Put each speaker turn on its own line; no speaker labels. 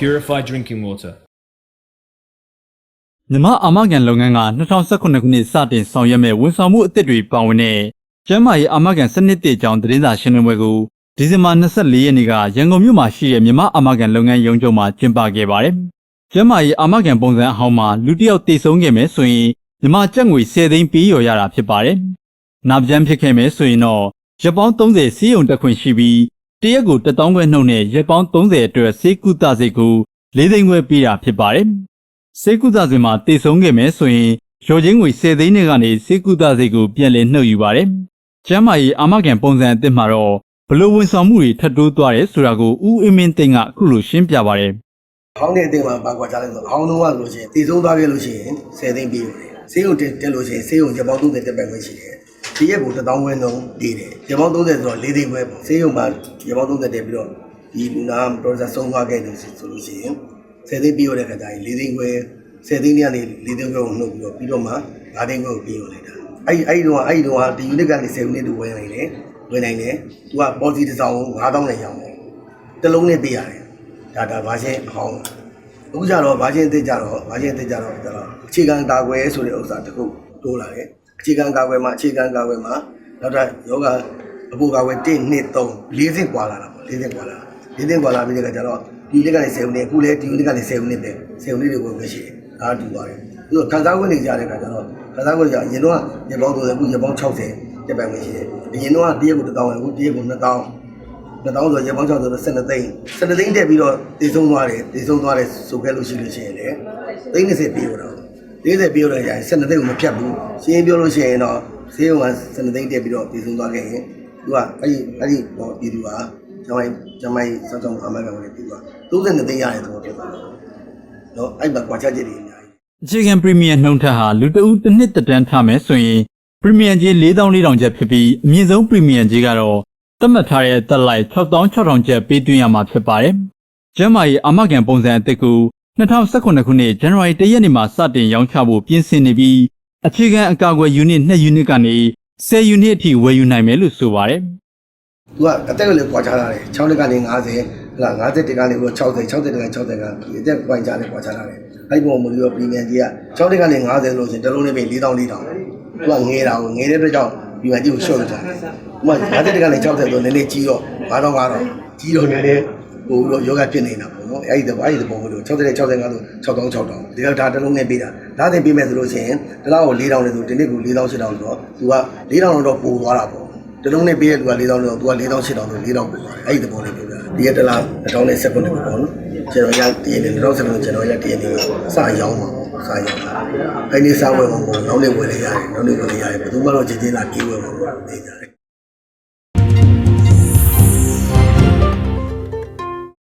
purified drinking water.
မြမအာမကန်လုပ်ငန်းက2019ခုနှစ်စတင်ဆောင်ရွက်မဲ့ဝန်ဆောင်မှုအသစ်တွေပါဝင်တဲ့ကျန်းမာရေးအာမကန်စနစ်တည်ကြောင်းသတင်းစာရှင်းလင်းပွဲကိုဒီဇင်ဘာ24ရက်နေ့ကရန်ကုန်မြို့မှာရှိတဲ့မြမအာမကန်လုပ်ငန်းရုံးချုပ်မှာကျင်းပခဲ့ပါတယ်။ကျန်းမာရေးအာမကန်ပုံစံအဟောင်းမှာလူတစ်ယောက်တည်ဆုံးခဲ့မယ်ဆိုရင်မြမကျပ်ငွေ10သိန်းပေးရော်ရတာဖြစ်ပါတယ်။နာပြန်ဖြစ်ခဲ့မယ်ဆိုရင်တော့ရက်ပေါင်း30စီးရုံတက်ခွင့်ရှိပြီး တရက်ကို1000ခွဲနှုန်းနဲ့ရက်ပေါင်း30အတွက်စေကုသစိတ်ကို၄သိန်းခွဲပေးတာဖြစ်ပါတယ်။စေကုသစဉ်မှာတည်ဆုံးခဲ့မယ်ဆိုရင်ရော်ချင်းငွေ10သိန်းနဲ့ကနေစေကုသစိတ်ကိုပြန်လည်နှုတ်ယူပါတယ်။ကျမ်းမာရေးအာမခံပုံစံအသစ်မှာတော့ဘလို့ဝန်ဆောင်မှုတွေထပ်တိုးသွားတယ်ဆိုတာကိုဦးအင်းမင်းသိန်းကအခုလိုရှင်းပြပါတယ်
ဟောင်းတဲ့အတင်းမှာပါကွာချလိုက်ဆိုဟောင်းတော့ကဆိုလို့ရှိရင်တည်ဆုံးသွားခဲ့လို့ရှိရင်10သိန်းပြီးရတယ်ဆေးရုံတက်တက်လို့ရှိရင်ဆေးရုံရပောင်း30တက်ပဲခွင့်ရှိတယ် ဒီရက်ကို1000ဝန်းလုံးပေးတယ်ရပောင်း30ဆိုတော့4သိန်းပဲပေါ့ဆေးရုံမှာရပောင်း30တက်ပြီးတော့ဒီလူနာပရိုဆက်ဆုံးသွားခဲ့လို့ဆိုလို့ရှိရင်10သိန်းပြီးရတဲ့ခါကျရင်4သိန်းခွဲ10သိန်းကနေ4သိန်းခွဲကိုနှုတ်ပြီးတော့ပြီးတော့မှ5သိန်းခွဲကိုပြီးရလိုက်တာအဲ့အဲ့ဒီတော့အဲ့ဒီတော့ဒီ unit ကနေ7 unit တူဝင်နိုင်တယ်ဝင်နိုင်တယ်သူက policy တစ်စောင်9000နဲ့ရောင်းတယ်တစ်လုံးနဲ့ပေးရတယ်ဒါဒါဘာရှင်းအဟောင်းအခုကြတော့ဘာချင်းအစ်စ်ကြတော့ဘာချင်းအစ်စ်ကြတော့ကြတော့အခြေခံကာကွယ်ဆိုတဲ့ဥစ္စာတစ်ခုတိုးလာတယ် အခြေခံကာကွယ်မှာအခြေခံကာကွယ်မှာနောက်ထပ်ယောဂအပူကာကွယ်1 2 3 4ဆင့်ကွာလာတာပေါ့4ဆင့်ကွာလာ4ဆင့်ကွာလာပြီးတဲ့အခါကျတော့ဒီနေ့ကနေ10မိနစ်အခုလည်းဒီနေ့ကနေ10မိနစ်ပဲ10မိနစ်တွေကိုပဲရှိတယ်ဒါတူပါတယ်ပြီးတော့ခံစားခွင့်နေကြတဲ့အခါကျတော့ခံစားခွင့်ကြရင်တော့ရေပေါင်း30အခုရေပေါင်း60ကျပ်ပိုင်ဝင်ရှိတယ်အရင်တော့တရက်ကို1000အခုတရက်ကို20002000ဆိုရေပေါင်း6ဆိုတော့12သိန်း12သိန်းတက်ပြီးတော့တည်ဆုံးသွားတယ်တည်ဆုံးသွားတယ်ဆိုခဲ့လို့ရှိလို့ရှိရင်လေသိန်း20ပြေးတော့ 30ပြေးတော့ကြာရင်12သိန်းကိုမဖြတ်ဘူးရှင်းပြောလို့ရှိရင်တော့ဈေးက12သိန်းတက်ပြီးတော့တည်ဆုံးသွားခဲ့ရင်သူကအဲ့ဒီအဲ့ဒီဟောပြည်သူကကျွန်မိုင်းကျွန်မိုင်းစောင့်ရှောက်မှုအမှန်ကန်ဝင်ပြည်သူက32သိန်းရတယ်တော့ဖြစ်သွားတယ်နော်အဲ့မှာကွာချက်ချက်တွေအများကြီး။
အခြေခံပရီမီယံနှုန်းထက်ဟာလူတအုပ်တစ်နှစ်တက်တန်းထားမယ်ဆိုရင်ပရီမီယံကြီး4400ကျပ်ဖြစ်ပြီးအမြင့်ဆုံးပရီမီယံကြီးကတော့သတ်မှတ်ထားတဲ့တက်လိုက်6600ကျပ်ပေးသွင်းရမှာဖြစ်ပါတယ်။ကျမ်းမာရေးအာမခံပုံစံအသစ်ကို 2019ခုနှစ်ဇန်နဝါရီ1ရက်နေ့မှာစတင်ရောင်းချဖို့ပြင်ဆင်နေပြီးအခြေခံအကာအကွယ်ယူနစ်2ယူနစ်ကနေ10ယူနစ်အထိဝယ်ယူနိုင်မယ်လို့ဆိုပါတယ်။
သူကအသက်ကလေးကွာခြားလာတယ်6တက်ကနေ50ဟလာ50တက်ကနေပြီးတော့60 60တက်ကနေ60ကဒီအသက်ကွာခြားလေးကွာခြားလာတယ်အဲ့ပုံမလို့ရောပရီမီယံကြီးက6တက်ကနေ50လို့ဆိုရင်တစ်လုံးလေးပဲ4000 4000သူကငဲတာကိုငဲတဲ့အတွက်ကြောင့်ပရီမီယံကြီးကိုရှော့လိုက်တာဥပမာ50တက်ကနေ60ဆိုနည်းနည်းကြီးတော့9000 9000ကြီးတော့နည်းနည်း ဟိုတော့ယောဂဖြစ်နေတာပေါ့နော်အဲ့ဒီတော့အဲ့ဒီပုံမလို့60တက်65လို့6000 6000ဒီတော့ဒါတစ်လုံးနဲ့ပေးတာဒါသင်ပေးမယ်ဆိုလို့ရှိရင်တစ်လောက်ကို4000နဲ့ဆိုဒီနေ့ကို4000 8000ဆိုတော့သူက4000တော့ပိုသွားတာပေါ့တလုံးနဲ့ပေးတဲ့လူက4000လို့သူက4000 8000လို့4000ပို့ပါတယ်အဲ့ဒီသဘောလေးပြောပြဒီရက်တလား2019ခုပေါ့နော်ကျွန်တော်ရတည်နေ2019ကျွန်တော်ရတည်နေစရောင်းပါစရောင်းပါအဲ့ဒီစဝယ်မှာပေါ့နောက်နေ့ဝယ်လေရတယ်နောက်နေ့ဝယ်လေရတယ်ဘယ်သူမှတော့ချင်းချင်းလာပြေးဝယ်မှာပေါ့နေကြတယ်